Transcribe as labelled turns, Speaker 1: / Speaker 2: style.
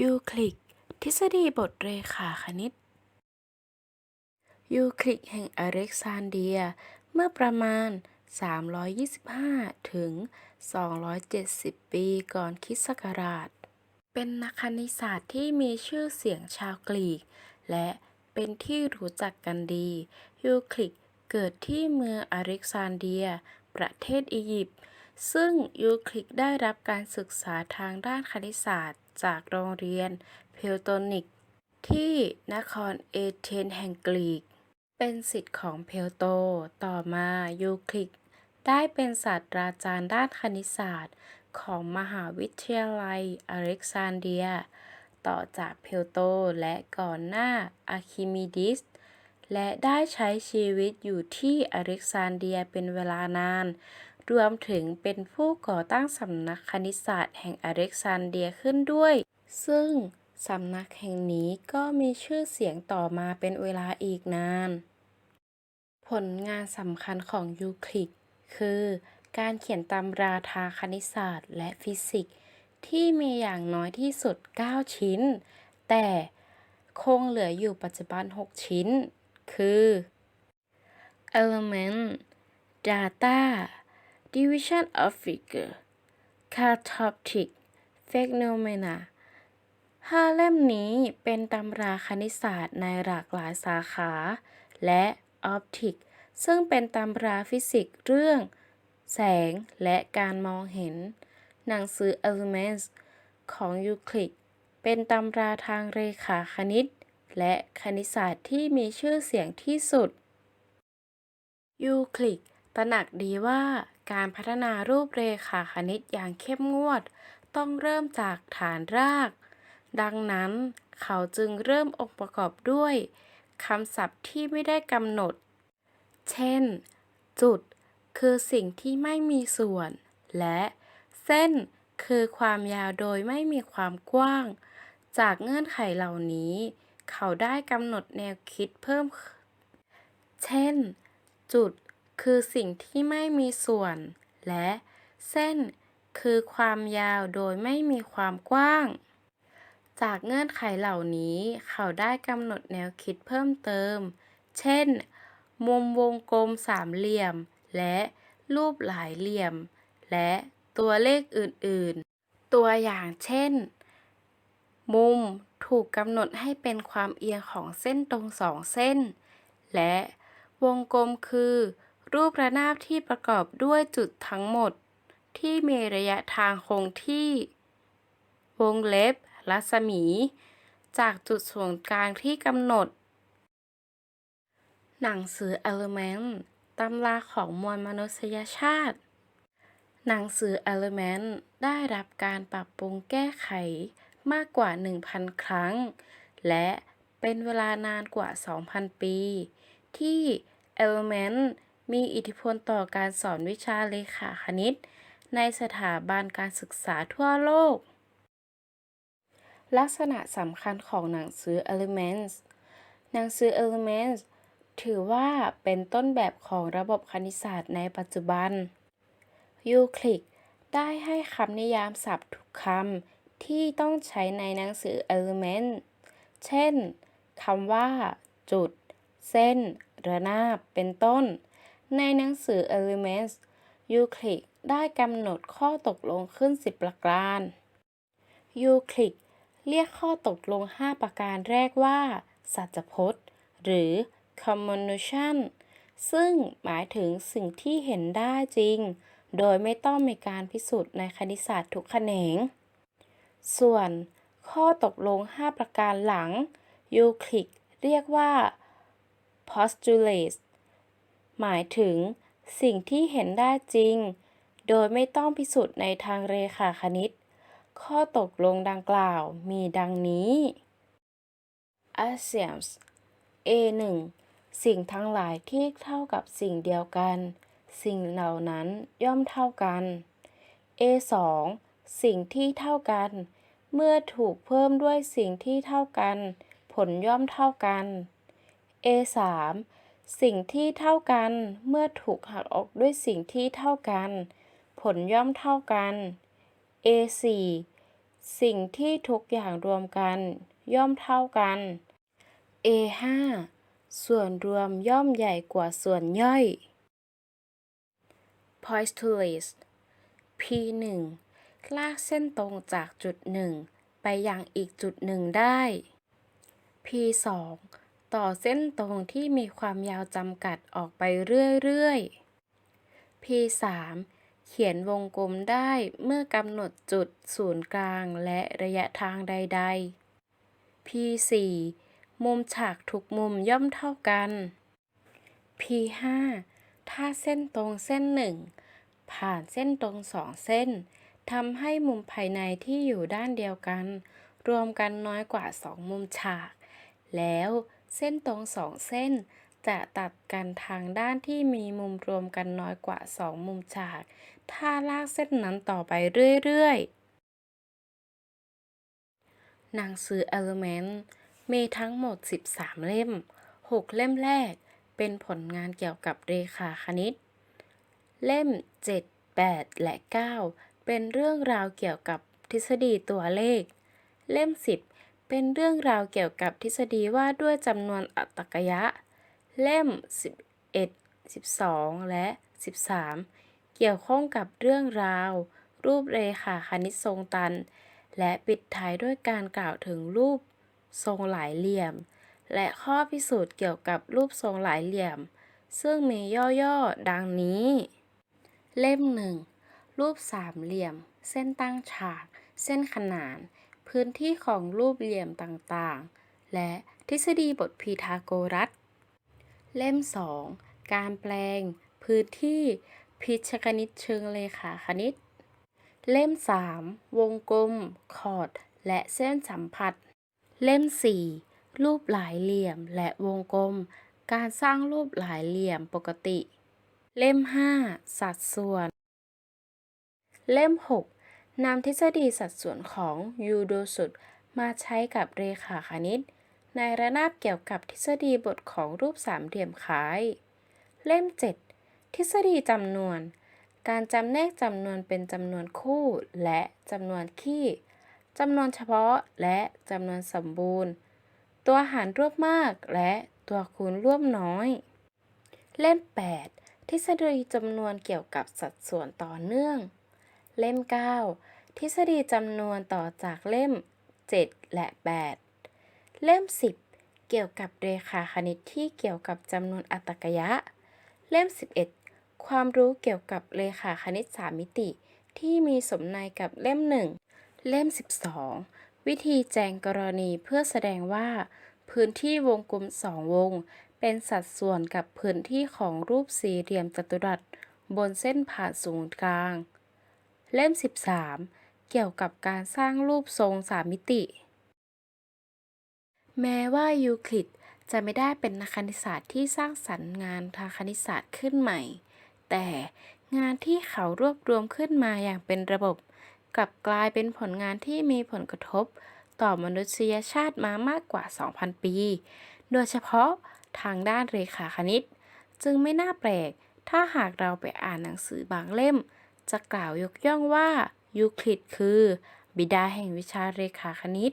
Speaker 1: ยูคลิดทฤษฎีบทเรขาคณิต ยูคลิดแห่งอเล็กซานเดีย เมื่อประมาณ 325 ถึง 270 ปีก่อนคริสต์ศักราช เป็นนักคณิตศาสตร์ที่มีชื่อเสียงชาวกรีก และเป็นที่รู้จักกันดี ยูคลิดเกิดที่เมืองอเล็กซานเดีย ประเทศอียิปต์ซึ่งยูคลิดได้รับการศึกษาทางด้านคณิตศาสตร์ จากโรงเรียนเพลโตนิก ที่นครเอเธนแห่งกรีก เป็นศิษย์ของเพลโต ต่อมายูคลิดได้เป็นศาสตราจารย์ด้านคณิตศาสตร์ของมหาวิทยาลัยอเล็กซานเดีย ต่อจากเพลโตและก่อนหน้าอะคิมิดิส และได้ใช้ชีวิตอยู่ที่อเล็กซานเดียเป็นเวลานาน รวมถึงเป็นผู้ก่อตั้งสำนักคณิตศาสตร์แห่งอเล็กซานเดียขึ้นด้วย ซึ่งสำนักแห่งนี้ก็มีชื่อเสียงต่อมาเป็นเวลาอีกนาน ผลงานสำคัญของยูคลิดคือการเขียนตำราทางคณิตศาสตร์และฟิสิกส์ที่มีอย่างน้อยที่สุด 9 ชิ้น แต่คงเหลืออยู่ปัจจุบัน 6 ชิ้น คือ Element Data Division of Figure Catoptic Phenomena ห้าเล่มนี้เป็นตำราคณิตศาสตร์ในหลากหลายสาขา และออปติก ซึ่งเป็นตำราฟิสิกส์เรื่อง แสงและการมองเห็น หนังสือ Elements ของยูคลิดเป็นตำราทางเรขาคณิต และคณิตศาสตร์ที่มีชื่อเสียงที่สุดยูคลิด ตระหนักดีว่าการพัฒนารูปเรขาคณิตอย่างเข้มงวด ต้องเริ่มจากฐานราก ดังนั้นเขาจึงเริ่มองค์ประกอบด้วยคำศัพท์ที่ไม่ได้กำหนด เช่น จุด คือสิ่งที่ไม่มีส่วน และเส้นคือความยาวโดยไม่มีความกว้าง จากเงื่อนไขเหล่านี้ เขาได้กำหนดแนวคิดเพิ่ม เช่น จุด คือสิ่งที่ไม่มีส่วน และเส้นคือความยาวโดยไม่มีความกว้าง จากเงื่อนไขเหล่านี้ เขาได้กำหนดแนวคิดเพิ่มเติม เช่น มุมวงกลมสามเหลี่ยม และรูปหลายเหลี่ยม และตัวเลขอื่น ๆ ตัวอย่างเช่น มุมถูกกำหนดให้เป็นความเอียงของเส้นตรงสองเส้น และวงกลมคือ รูประนาบที่ประกอบด้วยจุดทั้งหมด ที่มีระยะทางคงที่ วงเล็บ รัศมี จากจุดศูนย์กลางที่กำหนด หนังสือ Element ตำราของมวลมนุษยชาติ หนังสือ Element ได้รับการปรับปรุงแก้ไขมากกว่า 1,000 ครั้ง และเป็นเวลานานกว่า 2,000 ปี ที่ Element มีอิทธิพลต่อการสอนวิชาเรขาคณิต ในสถาบันการศึกษาทั่วโลก ลักษณะสำคัญของหนังสือ Elements หนังสือ Elements ถือว่าเป็นต้นแบบของระบบคณิตศาสตร์ในปัจจุบันยูคลิดได้ให้คำนิยามศัพท์ทุกคำที่ต้องใช้ในหนังสือ Elements เช่น คำว่า จุด เส้น ระนาบ เป็นต้น ในหนังสือ Elements ยูคลิดได้กำหนดข้อตกลงขึ้น 10 ประการยูคลิดเรียกข้อตกลง 5 ประการแรกว่า สัจพจน์ หรือ convolution ซึ่งหมายถึงสิ่งที่เห็นได้จริง โดยไม่ต้องมีการพิสูจน์ในคณิตศาสตร์ทุกแขนง ส่วนข้อตกลง 5 ประการหลังยูคลิดเรียกว่า postulates หมายถึง สิ่งที่เห็นได้จริง โดยไม่ต้องพิสูจน์ในทางเรขาคณิต ข้อตกลงดังกล่าวมีดังนี้ axioms A1 สิ่งทั้งหลายที่เท่ากับสิ่งเดียวกัน สิ่งเหล่านั้นย่อมเท่ากัน A2 สิ่งที่เท่ากัน เมื่อถูกเพิ่มด้วยสิ่งที่เท่ากัน ผลย่อมเท่ากัน A3 สิ่งที่เท่ากัน เมื่อถูกหักออกด้วยสิ่งที่เท่ากัน ผลย่อมเท่ากัน A4 สิ่งที่ทุกอย่างรวมกัน ย่อมเท่ากัน a5 ส่วนรวมย่อมใหญ่กว่าส่วนย่อย point to list p1 ลากเส้นตรงจากจุดหนึ่งไปยังอีกจุดหนึ่งได้ p2 ต่อเส้นตรงที่มีความยาวจำกัดออกไปเรื่อยๆ p3 เขียนวงกลมได้เมื่อกำหนดจุดศูนย์กลางและระยะทางใด ๆ p4 มุมฉากทุกมุมย่อมเท่ากัน p5 ถ้าเส้นตรงเส้นหนึ่งผ่านเส้นตรงสองเส้นทำให้มุมภายในที่อยู่ด้านเดียวกัน รวมกันน้อยกว่าสองมุมฉาก แล้ว เส้นตรงสองเส้น จะตัดกันทางด้านที่มีมุมรวมกันน้อยกว่าสองมุมฉาก ถ้าลากเส้นนั้นต่อไปเรื่อยๆ หนังสือ Element มีทั้งหมด 13 เล่ม 6 เล่มแรก เป็นผลงานเกี่ยวกับเรขาคณิต เล่ม 7 8 และ 9 เป็นเรื่องราวเกี่ยวกับทฤษฎีตัวเลข เล่ม 10 เป็นเรื่องราวเกี่ยวกับทฤษฎีว่าด้วยจำนวนอัตกยะ เล่ม 11 12 และ 13 เกี่ยวข้องกับเรื่องราว รูปเรขาคณิตทรงตัน และปิดท้ายด้วยการกล่าวถึงรูปทรงหลายเหลี่ยม และข้อพิสูจน์เกี่ยวกับรูปทรงหลายเหลี่ยม ซึ่งมีย่อๆ ดังนี้ เล่มหนึ่งรูปสามเหลี่ยม เส้นตั้งฉาก เส้นขนาน พื้นที่ของรูปเหลี่ยมต่างๆ และทฤษฎีบทพีทาโกรัส เล่ม 2 การแปลง พื้นที่พิชคณิตเชิงเลขาคณิต เล่ม 3 วงกลมคอร์ดและเส้นสัมผัส เล่ม 4 รูปหลายเหลี่ยมและวงกลม การสร้างรูปหลายเหลี่ยมปกติ เล่ม 5 สัดส่วน เล่ม 6 นำทฤษฎีสัดส่วนของยูโดสุดมาใช้กับเรขาคณิต ในระนาบเกี่ยวกับทฤษฎีบทของรูปสามเหลี่ยมคล้าย เล่ม 7 ทฤษฎีจำนวน การจำแนกจำนวนเป็นจำนวนคู่และจำนวนคี่จำนวนเฉพาะและจำนวนสมบูรณ์ ตัวหารร่วมมากและตัวคูณร่วมน้อย เล่ม 8 ทฤษฎีจำนวนเกี่ยวกับสัดส่วนต่อเนื่อง เล่ม 9 ทฤษฎีจำนวนต่อจากเล่ม 7 และ 8 เล่ม 10 เกี่ยวกับเรขาคณิตที่เกี่ยวกับจำนวนอัตกยะ เล่ม 11 ความรู้เกี่ยวกับเรขาคณิต 3 มิติ ที่มีสมในกับเล่ม 1 เล่ม 12 วิธีแจงกรณีเพื่อแสดงว่า พื้นที่วงกลมสองวง เป็นสัดส่วนกับพื้นที่ของรูปสี่เหลี่ยมจัตุรัสบนเส้นผ่านศูนย์กลาง เล่ม 13 เกี่ยวกับการสร้างรูปทรงสามมิติ แม้ว่ายูคลิดจะไม่ได้เป็นนักคณิตศาสตร์ที่สร้างสรรค์งานทางคณิตศาสตร์ขึ้นใหม่ แต่งานที่เขารวบรวมขึ้นมาอย่างเป็นระบบ กลับกลายเป็นผลงานที่มีผลกระทบ ต่อมนุษยชาติมามากกว่า 2,000 ปี โดยเฉพาะทางด้านเรขาคณิต จึงไม่น่าแปลก ถ้าหากเราไปอ่านหนังสือบางเล่ม จะกล่าวยกย่องว่ายูคลิดคือ บิดาแห่งวิชาเรขาคณิต